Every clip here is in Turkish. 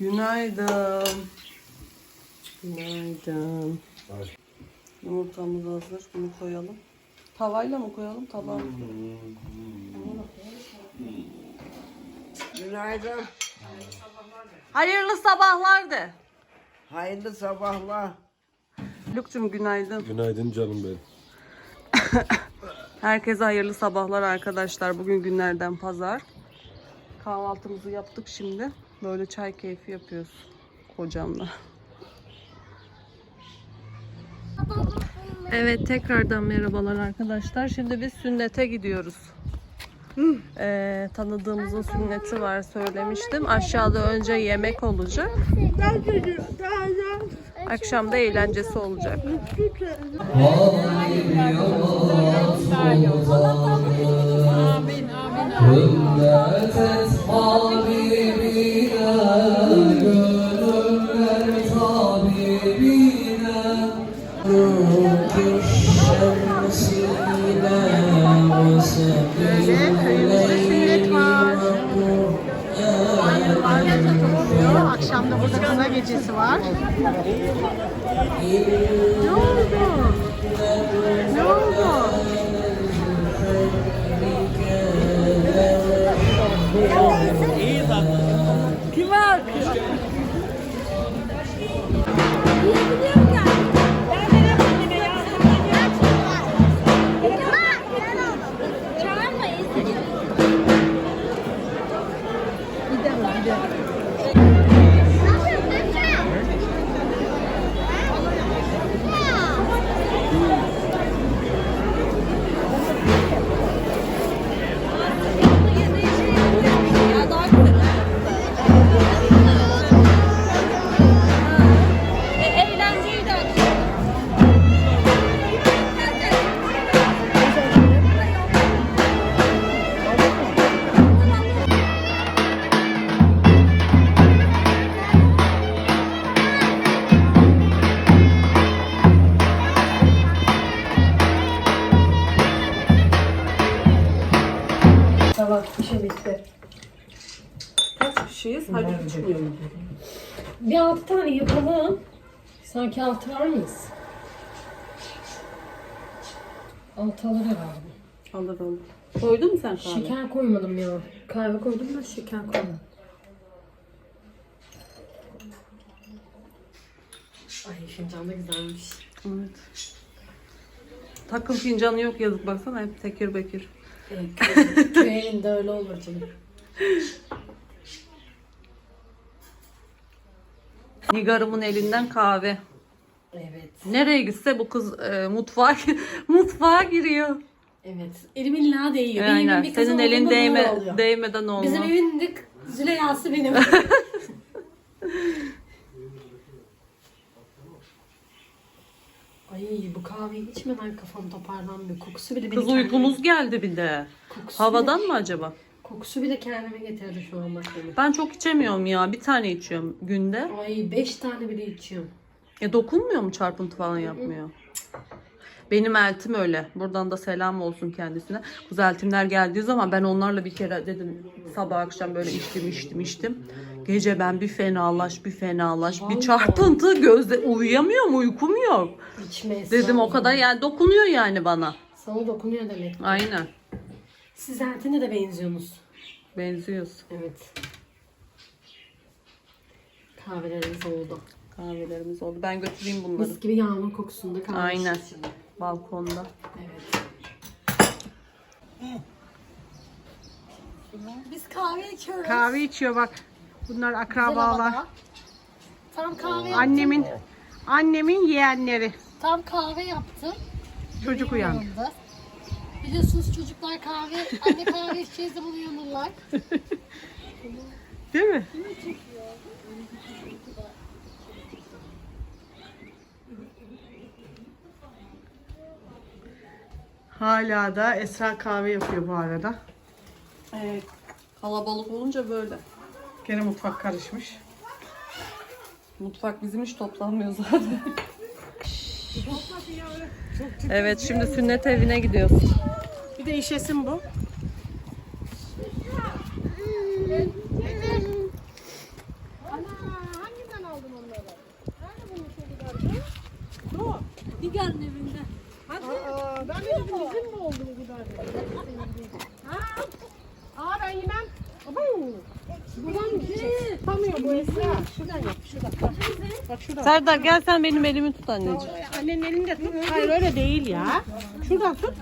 Günaydın. Günaydın. Yumurtamız hazır. Bunu koyalım. Tavayla mı koyalım? Tabağa mı? Günaydın. Hayırlı sabahlar de. Hayırlı sabahlar. Lükçüm günaydın. Günaydın canım benim. Herkese hayırlı sabahlar arkadaşlar. Bugün günlerden pazar. Kahvaltımızı yaptık şimdi. Böyle çay keyfi yapıyoruz kocamla. Evet tekrardan merhabalar arkadaşlar. Şimdi biz sünnete gidiyoruz. Ee, tanıdığımızın sünneti var söylemiştim. Aşağıda önce yemek olacak. Akşam da eğlencesi olacak. Ümmetet Jaiswal. No, no. Bir altı tane yapalım. Sanki altı var mıyız? Altı alır herhalde. Alır alır. Koydun mu sen kahve? Şeker koymadım ya. Kahve koydum da şeker koymadım. Ay fincan da güzelmiş. Evet. Takım fincanı yok yazık baksana hep tekir bekir. Evet, köy, köy evinde öyle olur canım. Nigar'ımın elinden kahve. Evet. Nereye gitse bu kız e, mutfağa mutfağa giriyor. Evet. Elimin illa değiyor. Benim Aynen. bir kızım Senin elin olduğunda değme, oluyor. değmeden olmaz. Bizim evin de Züleyha'sı benim. Ay bu kahveyi içmeden kafam toparlanmıyor. Kokusu bile beni Kız kendime- uykumuz geldi bir de. kokusu Havadan bile, mı acaba? Kokusu bile kendime getirdi şu an bak. Ben çok içemiyorum ya. Bir tane içiyorum günde. Ay beş tane bile içiyorum. E dokunmuyor mu çarpıntı falan yapmıyor. Benim eltim öyle. Buradan da selam olsun kendisine. Kız eltimler geldiği zaman ben onlarla bir kere dedim sabah akşam böyle içtim içtim içtim. Gece ben bir fenalaş bir fenalaş bir Vallahi. çarpıntı gözde uyuyamıyorum uykum yok. İçme Dedim o kadar yani dokunuyor yani bana. Sana dokunuyor demek. Aynen. Siz Eltin'e de benziyorsunuz. Benziyoruz. Evet. Kahvelerimiz oldu. Kahvelerimiz oldu. Ben götüreyim bunları. Mis gibi yağmur kokusunda kahve Aynen. Balkonda. Evet. Biz kahve içiyoruz. Kahve içiyor bak. Bunlar akrabalar. Tam kahve Annemin annemin yeğenleri. Tam kahve yaptım. Çocuk uyandı. Yanında. Biliyorsunuz çocuklar kahve, anne kahve içeceğiz zaman uyanırlar. Değil mi? Hala da Esra kahve yapıyor bu arada. Evet. Kalabalık olunca böyle. Gene mutfak karışmış. Mutfak bizim hiç toplanmıyor zaten. evet şimdi sünnet evine gidiyoruz değişesin bu. Nigar'ın evinde. Hadi. Aa, ben de dedim bizim mi oldu bu kadar? ha? Aa ben yemem. Abo. Buradan gidecek. Bu Esra. Şuradan yap. Şuradan. Bak, bak. Serdar gel sen benim elimi tut anneciğim. Annenin elinde tut. Hayır öyle değil ya. Şuradan tut.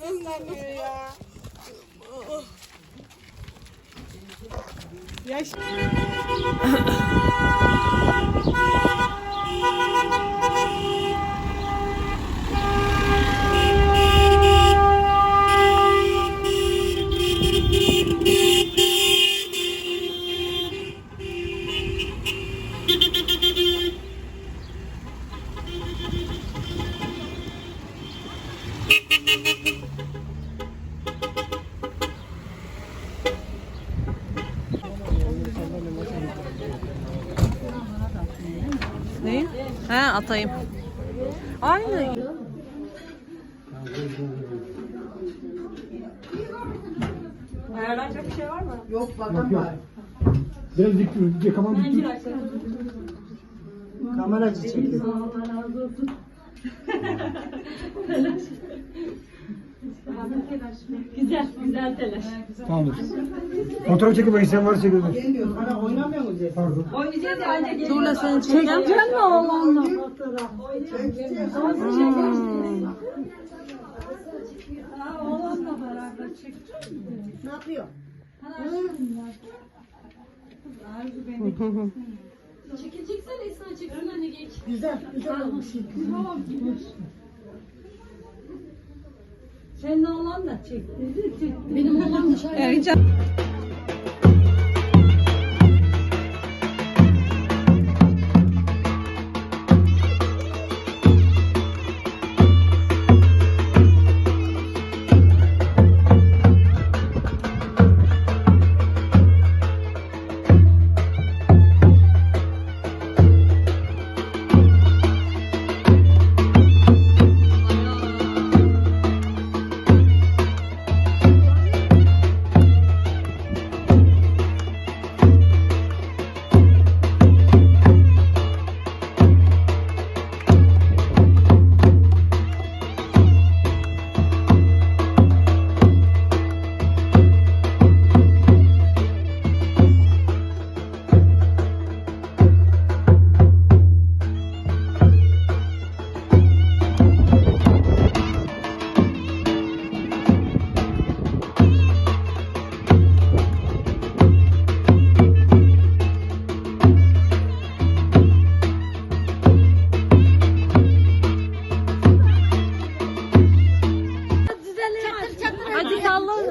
O da seslenmiyor ya. Ya Neyi? He atayım. Aynı. Biraz dik dur. Yakaman dik. Kameracı çekiyor. Tamamdır. Fotoğraf çekip ben sen varsa çekiyorlar. Bana oynamıyor mu Cez? Pardon. Tuğla seni çekeceğim. Ne yapıyor? Çekileceksen Esra çeksin anne geç. Güzel, güzel olmuş. Benim oğlan dışarıda.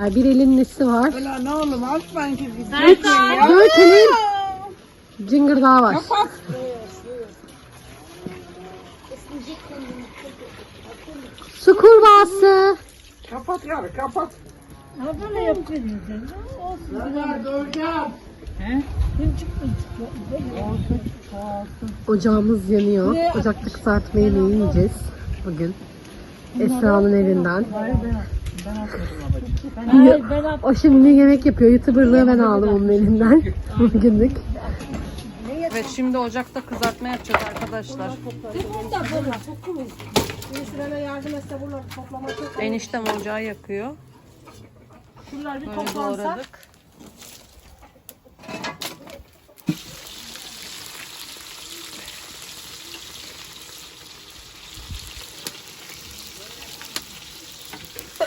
elin nesi var? Ulan ne oğlum aslan gibi. Dört elin cıngırdağı var. Su kurbağası. Kapat ya kapat. Ocağımız yanıyor. Ocakta kızartma yemeği yiyeceğiz bugün. Esra'nın evinden. O şimdi yemek yapıyor. Youtuberlığı ben aldım onun elinden. Bugünlük. Evet şimdi ocakta kızartma yapacağız arkadaşlar. Birisine yardım etse bunları toplama çok. Eniştem ocağı yakıyor. Şunlar bir Böyle toplansa. doğradık.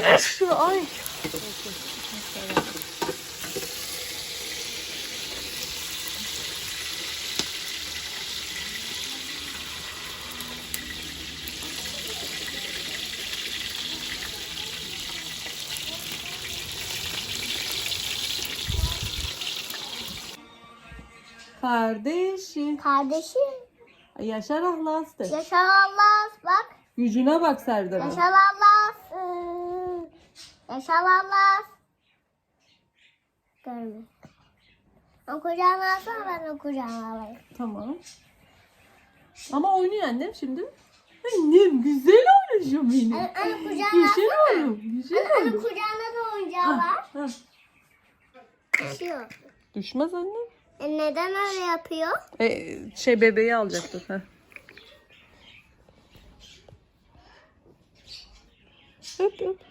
Ay. Kardeşim. Kardeşim Yaşar Ahlas de. yaşar Allah bak Yüzüne bak Serdar'ın. yaşar Allah Allah görme O kucağına alsana ben o kucağına alayım. Tamam. Ama oynuyor annem şimdi. Annem güzel oynuyor benim. Anne, anne kucağına Güzel alsana. oğlum. Güzel Anne, anne oğlum. kucağına da oyuncağı var. Ha. Düşüyor. Düşmez annem. E neden öyle yapıyor? E, şey bebeği alacaktır. Ha. Öp öp.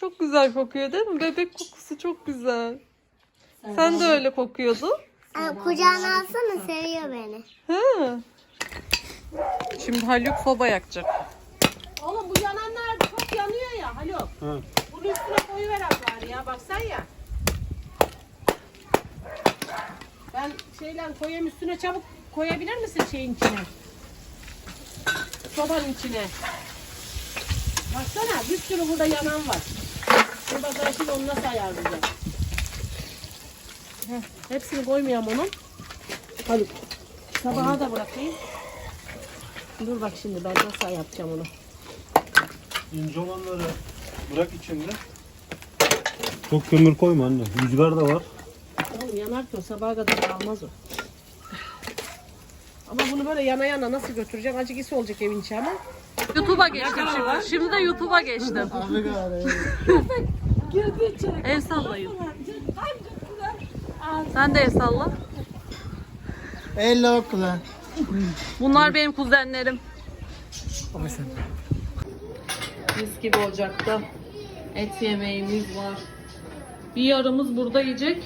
Çok güzel kokuyor değil mi? Bebek kokusu çok güzel. Sen de öyle kokuyordun. Anne, kucağına alsana seviyor beni. Ha. Şimdi Haluk soba yakacak. Oğlum bu yananlar çok yanıyor ya. Alo. Bunun üstüne koyuver az bari ya. Baksan ya. Ben şeyle koyayım üstüne çabuk koyabilir misin şeyin içine? Sobanın içine. Baksana bir sürü burada yanan var. Dur bakalım şimdi onu nasıl ayarlayacağım. Heh, hepsini koymayayım onun. Hadi. Sabaha da bırakayım. Dur bak şimdi ben nasıl yapacağım onu. İnce olanları bırak içinde. Çok kömür koyma anne. Rüzgar da var. Oğlum yanar ki o sabaha kadar kalmaz o. Ama bunu böyle yana yana nasıl götüreceğim? Acık isi olacak evin içi ama. YouTube'a geçtim şimdi. Şimdi de YouTube'a geçtim. el sallayın. Sen de el salla. Hello kula. Bunlar benim kuzenlerim. Mis gibi ocakta et yemeğimiz var. Bir yarımız burada yiyecek.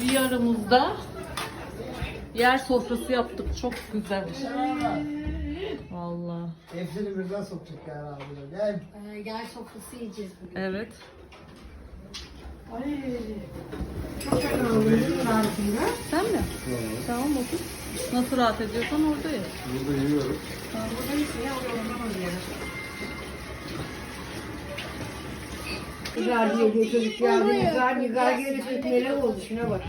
Bir yarımız da yer sofrası yaptık. Çok güzel. Vallahi. Hepsini birden soktuk ya abi. Gel. Gel sofrası yiyeceğiz bugün. Evet. Sen mi? Tamam otur. Nasıl rahat ediyorsan orada ye. Burada yiyoruz. Güzel diyor çocuk ya. Güzel güzel gelip neler oldu şuna bak.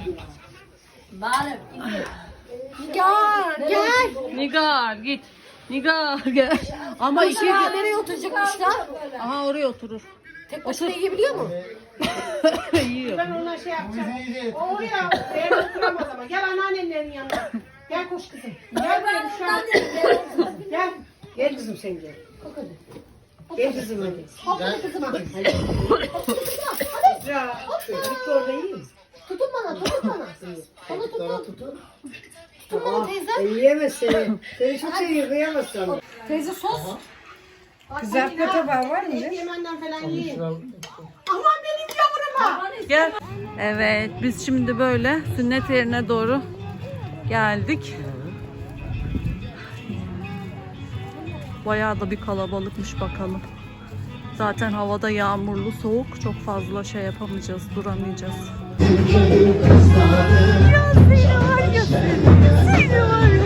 Nigar git. Nigar gel. Ama işe nereye oturacakmışlar? Aha oraya oturur. Tek başına yiyebiliyor mu? Yiyor. Ben ona şey yapacağım. O oraya evde oturamaz ama. Gel anneannenlerin yanına. Gel koş kızım. Gel buraya şu an. Gel. Gel kızım sen gel. Gel kızım hadi. Hopla kızım hadi. Ya çocuk da orada iyi mi? Tutun bana tutun bana. Bana tutun. Tutun bana teyze. E, yiyemez seni. Seni çok seviyor kıyamaz sana. Teyze sos. Kızartma tabağı var mı? Yemenden falan yiyin. Gel. Evet biz şimdi böyle sünnet yerine doğru geldik. Bayağı da bir kalabalıkmış bakalım. Zaten havada yağmurlu, soğuk. Çok fazla şey yapamayacağız, duramayacağız. Ya seni var ya